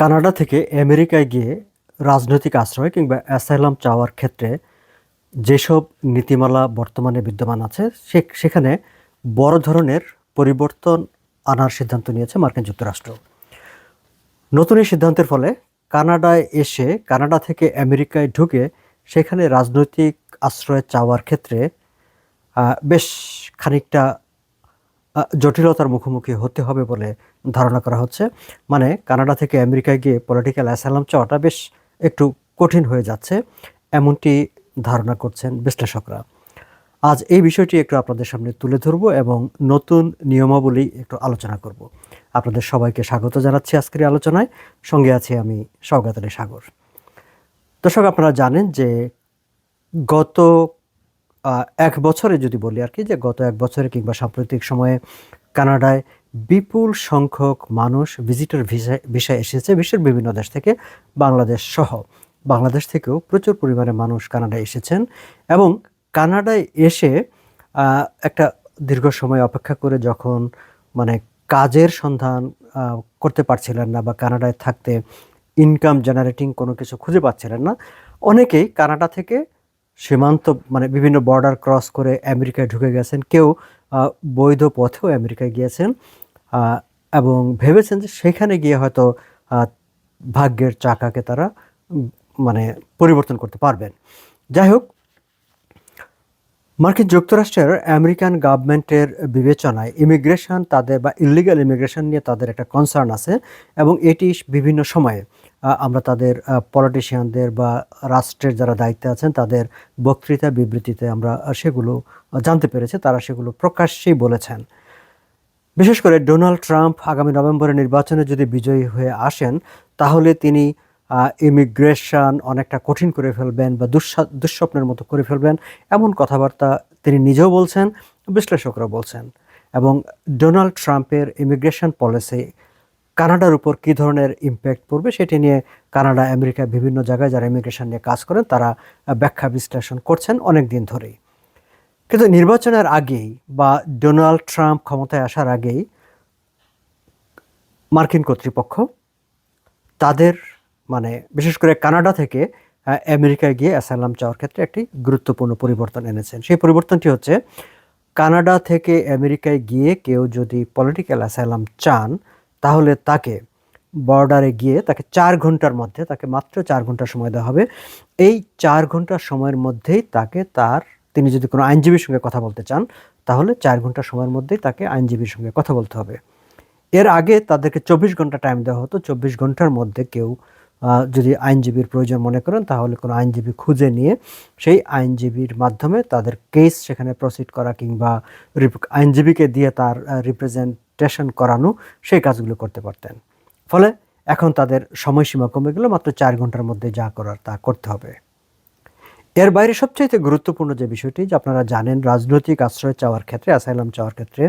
Canada থেকে আমেরিকায় গিয়ে রাজনৈতিক আশ্রয় কিংবা অ্যাসাইলাম চাওয়ার ক্ষেত্রে যেসব নীতিমালা বর্তমানে বিদ্যমান আছে সেখানে বড় ধরনের পরিবর্তন আনার সিদ্ধান্ত নিয়েছে মার্কিন যুক্তরাষ্ট্র। নতুন এই সিদ্ধান্তের ফলে কানাডায় এসে, কানাডা থেকে আমেরিকায় ঢুকে সেখানে রাজনৈতিক আশ্রয় চাওয়ার ক্ষেত্রে বেশ খানিকটা জটিলতার মুখোমুখি হতে হবে বলে ধারণা করা হচ্ছে। মানে কানাডা থেকে আমেরিকায় গিয়ে পলিটিক্যাল অ্যাসালাম চাওয়াটা বেশ একটু কঠিন হয়ে যাচ্ছে, এমনটি ধারণা করছেন বিশ্লেষকরা। আজ এই বিষয়টি একটু আপনাদের সামনে তুলে ধরব এবং নতুন নিয়মাবলী একটু আলোচনা করব। আপনাদের সবাইকে স্বাগত জানাচ্ছি আজকের আলোচনায়। সঙ্গে আছি আমি সৌগাত আলী সাগর। দর্শক, আপনারা জানেন যে গত এক বছরে যদি বলি আর কি, যে গত এক বছরে কিংবা সাম্প্রতিক সময়ে কানাডায় বিপুল সংখ্যক মানুষ ভিজিটর ভিসায় ভিসায় এসেছে বিশ্বের বিভিন্ন দেশ থেকে, বাংলাদেশ সহ। বাংলাদেশ থেকেও প্রচুর পরিমাণে মানুষ কানাডায় এসেছেন এবং কানাডায় এসে একটা দীর্ঘ সময় অপেক্ষা করে যখন মানে কাজের সন্ধান করতে পারছিলেন না বা কানাডায় থাকতে ইনকাম জেনারেটিং কোনো কিছু খুঁজে পাচ্ছিলেন না, অনেকেই কানাডা থেকে সীমান্ত মানে বিভিন্ন বর্ডার ক্রস করে আমেরিকায় ঢুকে গেছেন। কেউ বৈধ পথেও আমেরিকায় গিয়েছেন এবং ভেবেছেন যে সেখানে গিয়ে হয়তো ভাগ্যের চাকাকে তারা মানে পরিবর্তন করতে পারবেন। যাই হোক, মার্কিন যুক্তরাষ্ট্রের আমেরিকান গভর্নমেন্টের বিবেচনায় ইমিগ্রেশন তাদের বা ইলিগাল ইমিগ্রেশন নিয়ে তাদের একটা কনসার্ন আছে, এবং এটি বিভিন্ন সময়ে আমরা তাদের পলিটিশিয়ানদের বা রাষ্ট্রের যারা দায়িত্বে আছেন, তাদের বক্তৃতা, বিবৃতিতে আমরা সেগুলো জানতে পেরেছি, তারা সেগুলো প্রকাশ্যেই বলেছেন। বিশেষ করে ডোনাল্ড ট্রাম্প আগামী নভেম্বরের নির্বাচনে যদি বিজয়ী হয়ে আসেন, তাহলে তিনি ইমিগ্রেশন অনেকটা কঠিন করে ফেলবেন বা দুঃস্বা- দুঃস্বপ্নের মতো করে ফেলবেন, এমন কথাবার্তা তিনি নিজেও বলছেন বিশ্লেষকরা বলছেন। এবং ডোনাল্ড ট্রাম্পের ইমিগ্রেশন পলিসি কানাডার উপর কী ধরনের ইম্প্যাক্ট পড়বে সেটি নিয়ে কানাডা, আমেরিকা বিভিন্ন জায়গায় যারা ইমিগ্রেশন নিয়ে কাজ করেন, তারা ব্যাখ্যা বিশ্লেষণ করছেন অনেক দিন ধরেই। কিন্তু নির্বাচনের আগেই বা ডোনাল্ড ট্রাম্প ক্ষমতায় আসার আগেই মার্কিন কর্তৃপক্ষ তাদের মানে বিশেষ করে কানাডা থেকে আমেরিকায় গিয়ে অ্যাসাইলাম চাওয়ার ক্ষেত্রে একটি গুরুত্বপূর্ণ পরিবর্তন এনেছেন। সেই পরিবর্তনটি হচ্ছে, কানাডা থেকে আমেরিকায় গিয়ে কেউ যদি পলিটিক্যাল অ্যাসাইলাম চান তাহলে তাকে বর্ডারে গিয়ে তাকে চার ঘণ্টার মধ্যে, তাকে মাত্র চার ঘণ্টা সময় দেওয়া হবে। এই চার ঘণ্টা সময়ের মধ্যেই তাকে তার, তিনি যদি কোনো আইনজীবীর সঙ্গে কথা বলতে চান, তাহলে চার ঘণ্টা সময়ের মধ্যেই তাকে আইনজীবীর সঙ্গে কথা বলতে হবে। এর আগে তাদেরকে চব্বিশ ঘণ্টা টাইম দেওয়া হতো। চব্বিশ ঘণ্টার মধ্যে কেউ যদি আইনজীবীর প্রয়োজন মনে করেন, তাহলে কোনো আইনজীবী খুঁজে নিয়ে সেই আইনজীবীর মাধ্যমে তাদের কেস সেখানে প্রসিড করা কিংবা আইনজীবীকে দিয়ে তার রিপ্রেজেন্টেশন করানো, সেই কাজগুলো করতে পারতেন। ফলে এখন তাদের সময়সীমা কমে গেল, মাত্র চার ঘণ্টার মধ্যে যা করার তা করতে হবে। এর বাইরে সবচাইতে গুরুত্বপূর্ণ যে বিষয়টি, যে আপনারা জানেন রাজনৈতিক আশ্রয় চাওয়ার ক্ষেত্রে অ্যাসাইলাম চাওয়ার ক্ষেত্রে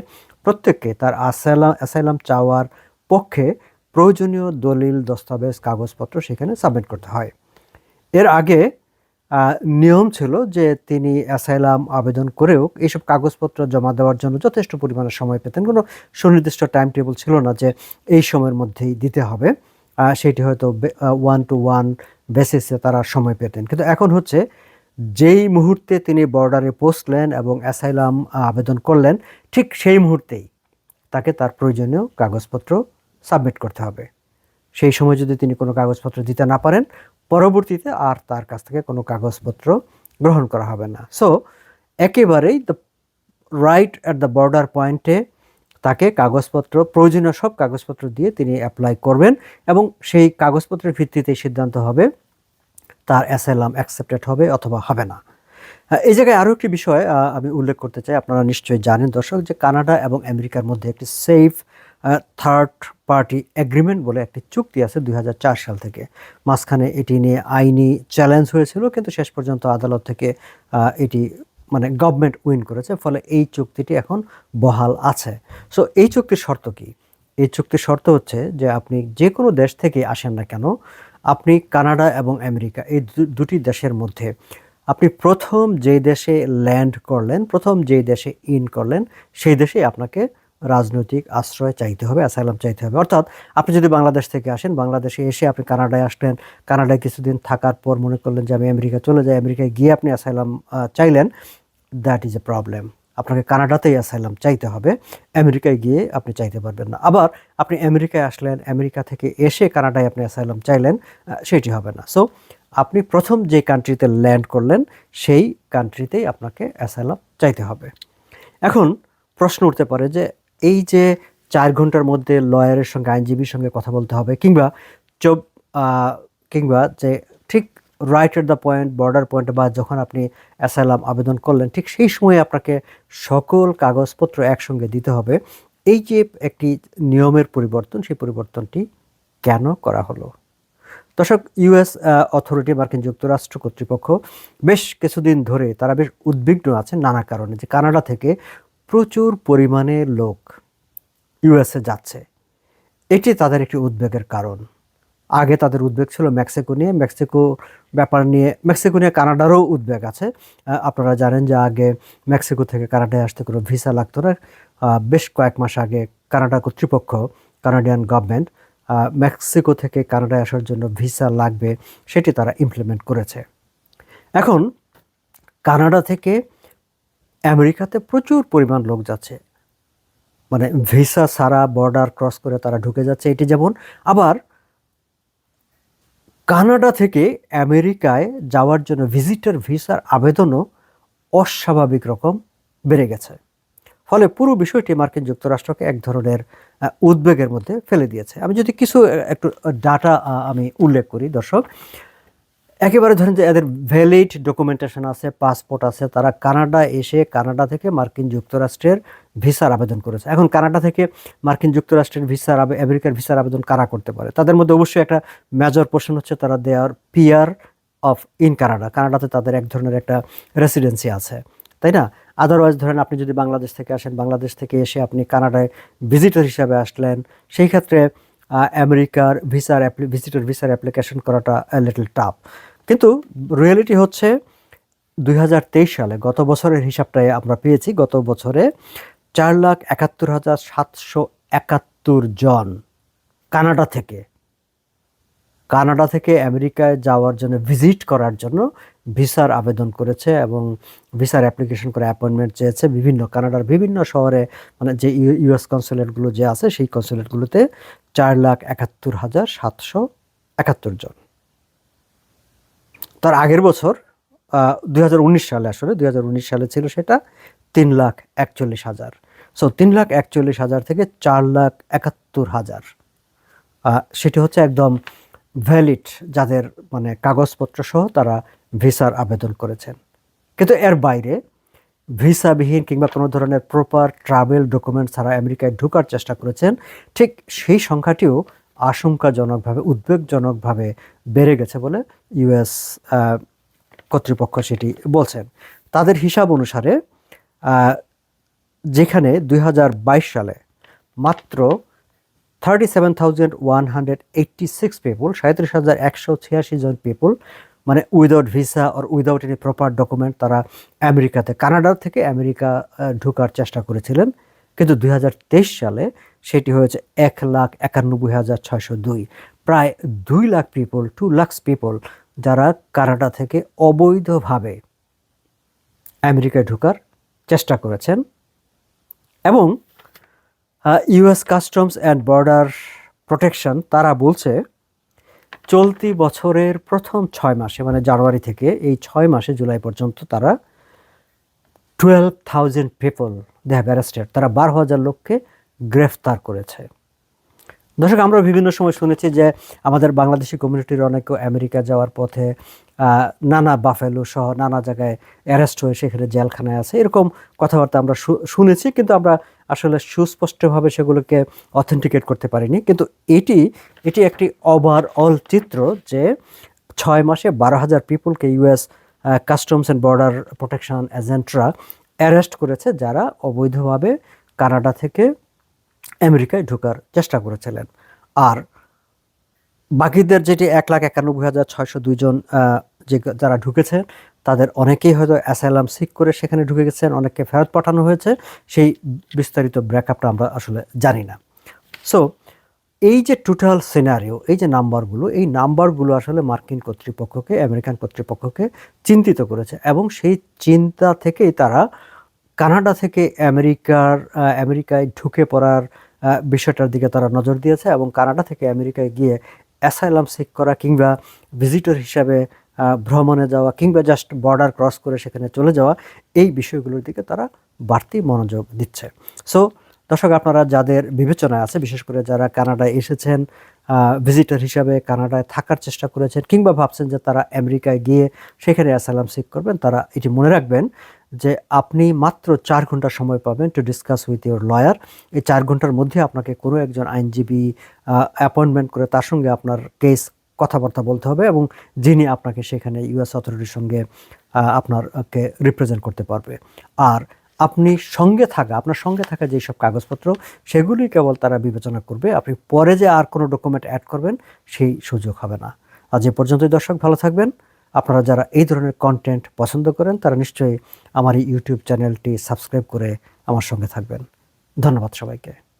প্রত্যেককে তার অ্যাসাইলাম অ্যাসাইলাম চাওয়ার পক্ষে প্রয়োজনীয় দলিল, দস্তাবেজ, কাগজপত্র সেখানে সাবমিট করতে হয়। এর আগে নিয়ম ছিল যে তিনি অ্যাসাইলাম আবেদন করেও এইসব কাগজপত্র জমা দেওয়ার জন্য যথেষ্ট পরিমাণে সময় পেতেন। কোনো সুনির্দিষ্ট টাইম টেবিল ছিল না যে এই সময়ের মধ্যেই দিতে হবে। সেটি হয়তো ওয়ান টু ওয়ান বেসিসে তারা সময় পেতেন। কিন্তু এখন হচ্ছে, যেই মুহূর্তে তিনি বর্ডারে পৌঁছলেন এবং অ্যাসাইলাম আবেদন করলেন, ঠিক সেই মুহূর্তেই তাকে তার প্রয়োজনীয় কাগজপত্র সাবমিট করতে হবে। সেই সময় যদি তিনি কোনো কাগজপত্র দিতে না পারেন, পরবর্তীতে আর তার কাছ থেকে কোনো কাগজপত্র গ্রহণ করা হবে না। সো একেবারেই the right at the border পয়েন্টে তাকে কাগজপত্র, প্রয়োজনীয় সব কাগজপত্র দিয়ে তিনি অ্যাপ্লাই করবেন এবং সেই কাগজপত্রের ভিত্তিতে সিদ্ধান্ত হবে তার অ্যাসাইলাম অ্যাকসেপ্টেড হবে অথবা হবে না। এই জায়গায় আরও একটি বিষয় আমি উল্লেখ করতে চাই, আপনারা নিশ্চয়ই জানেন দর্শক, যে কানাডা এবং আমেরিকার মধ্যে একটি সেফ থার্ড পার্টি এগ্রিমেন্ট বলে একটি চুক্তি আছে দুই হাজার চার সাল থেকে। মাঝখানে এটি নিয়ে আইনি চ্যালেঞ্জ হয়েছিল, কিন্তু শেষ পর্যন্ত আদালত থেকে এটি মানে গভর্নমেন্ট উইন করেছে, ফলে এই চুক্তিটি এখন বহাল আছে। সো এই চুক্তির শর্ত কি? এই চুক্তির শর্ত হচ্ছে যে আপনি যে কোনো দেশ থেকে আসেন না কেন, আপনি কানাডা এবং আমেরিকা, এই দুটি দেশের মধ্যে আপনি প্রথম যে দেশে ল্যান্ড করলেন, প্রথম যেই দেশে ইন করলেন, সেই দেশেই আপনাকে রাজনৈতিক আশ্রয় চাইতে হবে অ্যাসাইলাম চাইতে হবে। অর্থাৎ আপনি যদি বাংলাদেশ থেকে আসেন, বাংলাদেশে এসে আপনি কানাডায় আসলেন, কানাডায় কিছুদিন থাকার পর মনে করলেন যে আমি আমেরিকা চলে যাই, আমেরিকায় গিয়ে আপনি অ্যাসাইলাম চাইলেন দ্যাট ইজ এ প্রবলেম আপনাকে কানাডাতেই অ্যাসাইলাম চাইতে হবে, আমেরিকায় গিয়ে আপনি চাইতে পারবেন না। আবার আপনি আমেরিকায় আসলেন, আমেরিকা থেকে এসে কানাডায় আপনি অ্যাসাইলাম চাইলেন সেটি হবে না। সো আপনি প্রথম যে কান্ট্রিতে ল্যান্ড করলেন, সেই কান্ট্রিতেই আপনাকে অ্যাসাইলাম চাইতে হবে। এখন প্রশ্ন উঠতে পারে যে এই যে চার ঘণ্টার মধ্যে লয়ারের সঙ্গে, আইনজীবীর সঙ্গে কথা বলতে হবে, কিংবা চব কিংবা যে ঠিক right at the point border point বা যখন আপনি অ্যাসাইলাম আবেদন করলেন, ঠিক সেই সময় আপনাকে সকল কাগজপত্র একসঙ্গে দিতে হবে। এই যে একটি নিয়মের পরিবর্তন, সেই পরিবর্তনটি কেন করা হলো? দর্শক ইউএস অথরিটি মার্কিন যুক্তরাষ্ট্র কর্তৃপক্ষ বেশ কিছুদিন ধরে তারা বেশ উদ্বিগ্ন আছে নানা কারণে, যে কানাডা থেকে প্রচুর পরিমাণে লোক ইউএসএ যাচ্ছে। এটি তাদের একটি উদ্বেগের কারণ। আগে তাদের উদ্বেগ ছিল মেক্সিকো নিয়ে। মেক্সিকো ব্যাপার নিয়ে, মেক্সিকো নিয়ে কানাডারও উদ্বেগ আছে। আপনারা জানেন যে আগে মেক্সিকো থেকে কানাডায় আসতে কোনো ভিসা লাগতো না। বেশ কয়েক মাস আগে কানাডা কর্তৃপক্ষ, কানাডিয়ান গভর্নমেন্ট মেক্সিকো থেকে কানাডায় আসার জন্য ভিসা লাগবে সেটি তারা ইমপ্লিমেন্ট করেছে। এখন কানাডা থেকে আমেরিকাতে প্রচুর পরিমাণ লোক যাচ্ছে। মানে ভিসা ছাড়া বর্ডার ক্রস করে তারা ঢুকে যাচ্ছে এটি যেমন। আবার কানাডা থেকে আমেরিকায় যাওয়ার জন্য ভিজিটার ভিসার আবেদনও অস্বাভাবিক রকম বেড়ে গেছে। ফলে পুরো বিষয়টি মার্কিন যুক্তরাষ্ট্রকে এক ধরনের উদ্বেগের মধ্যে ফেলে দিয়েছে। আমি যদি কিছু একটু ডাটা আমি উল্লেখ করি, দর্শক। একেবারে ধরেন যে এদের ভ্যালিড ডকুমেন্টেশন আছে পাসপোর্ট আছে, তারা কানাডা এসে কানাডা থেকে মার্কিন যুক্তরাষ্ট্রের ভিসার আবেদন করেছে। এখন কানাডা থেকে মার্কিন যুক্তরাষ্ট্রের ভিসার আমেরিকার ভিসার আবেদন কারা করতে পারে? তাদের মধ্যে অবশ্যই একটা মেজর পোর্শন হচ্ছে তারা their peer of in Canada. কানাডাতে তাদের এক ধরনের একটা রেসিডেন্সি আছে, তাই না? আদারওয়াইজ ধরেন আপনি যদি বাংলাদেশ থেকে আসেন, বাংলাদেশ থেকে এসে আপনি কানাডায় ভিজিটর হিসাবে আসলেন, সেই ক্ষেত্রে আমেরিকার ভিসার ভিজিটর ভিসার অ্যাপ্লিকেশন করাটা লিটল টাফ কিন্তু রিয়েলিটি হচ্ছে দুই হাজার তেইশ সালে, গত বছরের হিসাবটাই আমরা পেয়েছি, গত বছরে চার লাখ একাত্তর হাজার সাতশো একাত্তর জন কানাডা থেকে কানাডা থেকে আমেরিকায় যাওয়ার জন্য ভিজিট করার জন্য ভিসার আবেদন করেছে এবং ভিসার অ্যাপ্লিকেশন করে অ্যাপয়েন্টমেন্ট চেয়েছে বিভিন্ন, কানাডার বিভিন্ন শহরে মানে যে ইউএস কনসুলেটগুলো যে আছে, সেই কনসুলেটগুলোতে চার লাখ একাত্তর হাজার সাতশো একাত্তর জন। তার আগের বছর দুই হাজার উনিশ সালে আসলে, দুই হাজার উনিশ সালে ছিল সেটা তিন লাখ একচল্লিশ হাজার। সো তিন লাখ একচল্লিশ হাজার থেকে চার লাখ একাত্তর হাজার। সেটি হচ্ছে একদম ভ্যালিড যাদের মানে কাগজপত্র সহ তারা ভিসার আবেদন করেছেন। কিন্তু এর বাইরে ভিসাবিহীন কিংবা কোনো ধরনের প্রপার ট্রাভেল ডকুমেন্ট ছাড়া আমেরিকায় ঢোকার চেষ্টা করেছেন, ঠিক সেই সংখ্যাটিও আশঙ্কাজনকভাবে, উদ্বেগজনকভাবে বেড়ে গেছে বলে ইউএস কর্তৃপক্ষ সেটি বলছেন তাদের হিসাব অনুসারে যেখানে দুই হাজার বাইশ সালে মাত্র thirty seven thousand one hundred eighty six people সাঁত্রিশ হাজার একশো ছিয়াশি জন পিপুল মানে উইদাউট ভিসা আর উইদাউট এনি প্রপার ডকুমেন্ট তারা আমেরিকাতে, কানাডা থেকে আমেরিকা ঢোকার চেষ্টা করেছিলেন। কিন্তু দুই হাজার তেইশ সালে সেটি হয়েছে এক লাখ একানব্বই হাজার ছয়শো দুই। প্রায় দুই lakh people two lakhs people যারা কানাডা থেকে অবৈধভাবে আমেরিকায় ঢোকার চেষ্টা করেছেন এবং US customs and border protection তারা বলছে, চলতি বছরের প্রথম ছয় মাসে মানে জানুয়ারি থেকে এই ছয় মাসে জুলাই পর্যন্ত তারা twelve thousand people they have arrested তারা বারো হাজার লোককে গ্রেফতার করেছে। দর্শক, আমরা বিভিন্ন সময় শুনেছি যে আমাদের বাংলাদেশি কমিউনিটির অনেকে আমেরিকা যাওয়ার পথে নানা বাফেলো সহ নানা জায়গায় অ্যারেস্ট হয়ে সেখানে জেলখানায় আছে। এরকম কথাবার্তা আমরা শুনেছি কিন্তু আমরা আসলে সুস্পষ্টভাবে সেগুলোকে অথেন্টিকেট করতে পারিনি। কিন্তু এটি এটি একটি ওভারঅল চিত্র যে ছয় মাসে বারো হাজার পিপুলকে US customs and border protection এজেন্টরা arrest করেছে যারা অবৈধভাবে কানাডা থেকে আমেরিকায় ঢোকার চেষ্টা করেছিলেন। আর বাকিদের যেটি এক লাখ একানব্বই হাজার ছয়শো দুইজন যে যারা ঢুকেছেন তাদের অনেকেই হয়তো অ্যাসাইলাম সিক করে সেখানে ঢুকে গেছেন, অনেককে ফেরত পাঠানো হয়েছে। সেই বিস্তারিত ব্রেকআপটা আমরা আসলে জানি না। সো এই যে টোটাল সিনারিও এই যে নাম্বারগুলো, এই নাম্বারগুলো আসলে মার্কিন কর্তৃপক্ষকে, আমেরিকান কর্তৃপক্ষকে চিন্তিত করেছে। এবং সেই চিন্তা থেকেই তারা কানাডা থেকে আমেরিকার আমেরিকায় ঢুকে পড়ার বিষয়টার দিকে তারা নজর দিয়েছে এবং কানাডা থেকে আমেরিকায় গিয়ে অ্যাসাইলাম সিক করা কিংবা ভিজিটর হিসাবে ভ্রমণে যাওয়া কিংবা জাস্ট বর্ডার ক্রস করে সেখানে চলে যাওয়া, এই বিষয়গুলোর দিকে তারা বাড়তি মনোযোগ দিচ্ছে। সো দর্শক, আপনারা যাদের বিবেচনায় আছে, বিশেষ করে যারা কানাডায় এসেছেন ভিজিটর হিসাবে কানাডায় থাকার চেষ্টা করেছেন কিংবা ভাবছেন যে তারা আমেরিকায় গিয়ে সেখানে অ্যাসালাম সিক করবেন, তারা এটি মনে রাখবেন যে আপনি মাত্র চার ঘণ্টা সময় পাবেন to discuss with your lawyer এই চার ঘণ্টার মধ্যে আপনাকে কোনো একজন আইনজীবী অ্যাপয়েন্টমেন্ট করে তার সঙ্গে আপনার কেস কথাবার্তা বলতে হবে এবং যিনি আপনাকে সেখানে ইউএস অথরিটির সঙ্গে আপনারকে রিপ্রেজেন্ট করতে পারবে। আর আপনি সঙ্গে থাকা, আপনার সঙ্গে থাকা যেই সব কাগজপত্র, সেগুলি কেবল তারা বিবেচনা করবে। আপনি পরে যে আর কোনো ডকুমেন্ট অ্যাড করবেন, সেই সুযোগ হবে না। আজ এ পর্যন্তই দর্শক, ভালো থাকবেন। আপনারা যারা এই ধরনের কন্টেন্ট পছন্দ করেন, তারা নিশ্চয়ই আমার এই ইউটিউব চ্যানেলটি সাবস্ক্রাইব করে আমার সঙ্গে থাকবেন। ধন্যবাদ সবাইকে।